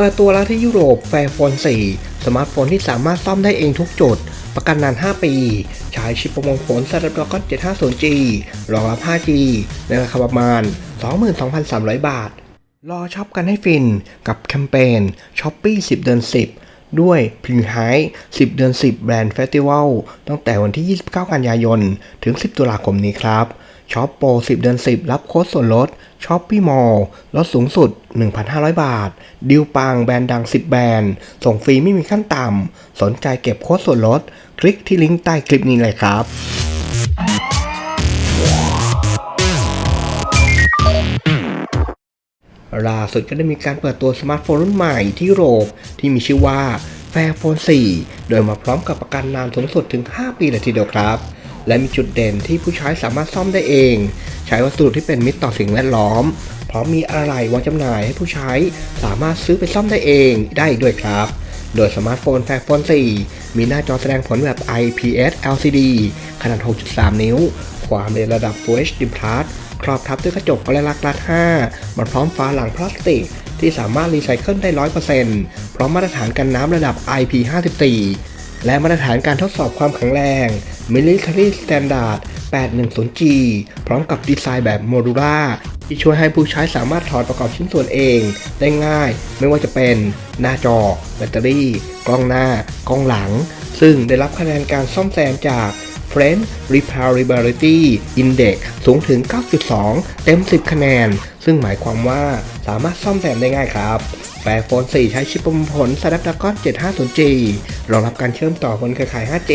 เปิดตัวแล้วที่ยุโรปแฟร์โฟน 4 สมาร์ทโฟนที่สามารถซ่อมได้เองทุกจุด ประกันนาน 5 ปี ใช้ชิปประมงผล Snapdragon 750G รองรับ 5G ในราคาประมาณ 22,300 บาท รอช็อปกันให้ฟินกับแคมเปญช้อปปี้10 เดือน 10 ด้วยพิงไฮ10 เดือน 10 แบรนด์เฟสติวัลตั้งแต่วันที่ 29 กันยายน ถึง 10 ตุลาคมนี้ครับช็อปโปร 10 เดือน 10 รับโค้ดส่วนลดช็อปปี้มอลลดสูงสุด 1,500 บาท ดิวปังแบรนด์ดัง 10 แบรนด์ ส่งฟรีไม่มีขั้นต่ำ สนใจเก็บโค้ดส่วนลด คลิกที่ลิงก์ใต้คลิปนี้เลยครับ ล่าสุดก็ได้มีการเปิดตัวสมาร์ทโฟนรุ่นใหม่ที่โรปที่มีชื่อว่า Fairphone 4 โดยมาพร้อมกับประกันนานสูงสุดถึง 5 ปีเลยทีเดียวครับ และมีจุดเด่นที่ผู้ใช้สามารถซ่อมได้เอง ใช้วัสดุที่เป็นมิตรต่อสิ่งแวดล้อม พร้อมมีอะไรวางจำหน่ายให้ผู้ใช้สามารถซื้อไปซ่อมได้เองได้ด้วยครับ โดยสมาร์ทโฟน Fairphone 4 มีหน้าจอแสดงผลแบบ IPS LCD ขนาด 6.3 นิ้ว ความเร็วระดับ Full HD Plus ครอบทับด้วยกระจกกระลักรัด5มันพร้อมฝาหลังพลาสติก ที่สามารถรีไซเคิลได้ 100%พร้อมมาตรฐานกันน้ำระดับ IP54 และมาตรฐานการทดสอบความแข็งแรง Military Standard 810G พร้อมกับดีไซน์แบบโมดูล่าที่ช่วยให้ผู้ใช้สามารถถอดประกอบชิ้นส่วนเองได้ง่าย ไม่ว่าจะเป็นหน้าจอ แบตเตอรี่ กล้องหน้า กล้องหลัง ซึ่งได้รับคะแนนการซ่อมแซมจาก French Repairability Index สูงถึง 9.2 เต็ม 10 คะแนน ซึ่งหมายความว่าสามารถซ่อมแซมได้ง่ายครับแฟร์โฟน 4 ใช้ชิปประมวลผล Snapdragon 750G รองรับการเชื่อมต่อบนเครือข่าย 5G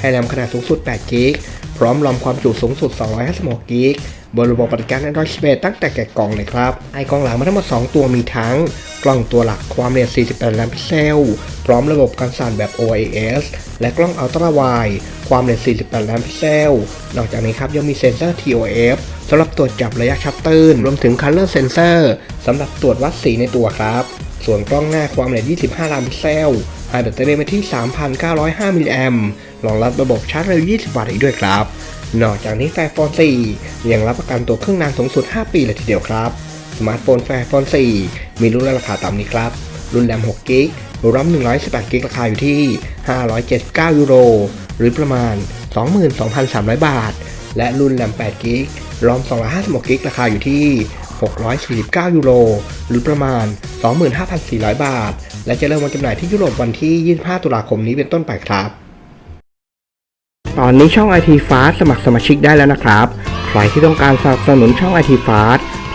ให้แรมขนาดสูงสุด8 g b พร้อมรอมความจุสูงสุด 256 g b บนระบบปฏิการ Android 11 ตั้งแต่แกะกล่องเลยครับ ไอกล้องหลังมาทั้งหมด 2 ตัวมีทั้ง กล้องตัวหลักความละเอียด 48 ล้านพิกเซล พร้อมระบบการสั่นแบบ OIS และกล้องอัลตร้าไวด์ความละเอียด 48 ล้านพิกเซล นอกจากนี้ครับยังมีเซ็นเซอร์ TOF สำหรับตรวจจับระยะชัตเติลรวมถึง Color Sensor สำหรับตรวจวัดสีในตัวครับ ส่วนกล้องหน้าความละเอียด 25 ล้านพิกเซลให้แบตเตอรี่มาที่ 3,905 มิลลิแอมรองรับระบบชาร์จเร็ว 20 วัตต์อีกด้วยครับ นอกจากนี้แฟร์โฟน4ยังรับประกันตัวเครื่องนานสูงสุด 5 ปีเลยทีเดียวครับ สมาร์ทโฟนแฟร์โฟน 4 มีรุ่นและราคาต่ำนี้ครับ รุ่นแรม6กิกรัม118กิกราคาอยู่ที่ 579 ยูโร หรือประมาณ 22,300 บาท และรุ่นแรม8กิกรอม256กิกราคาอยู่ที่ 649 ยูโร หรือประมาณ 25,400 บาท และจะเริ่มวางจำหน่ายที่ยุโรปวันที่ 25 ตุลาคมนี้เป็นต้นไปครับ ตอนนี้ช่อง IT Fast สมัครสมาชิกได้แล้วนะครับ ใครที่ต้องการสนับสนุนช่อง IT Fast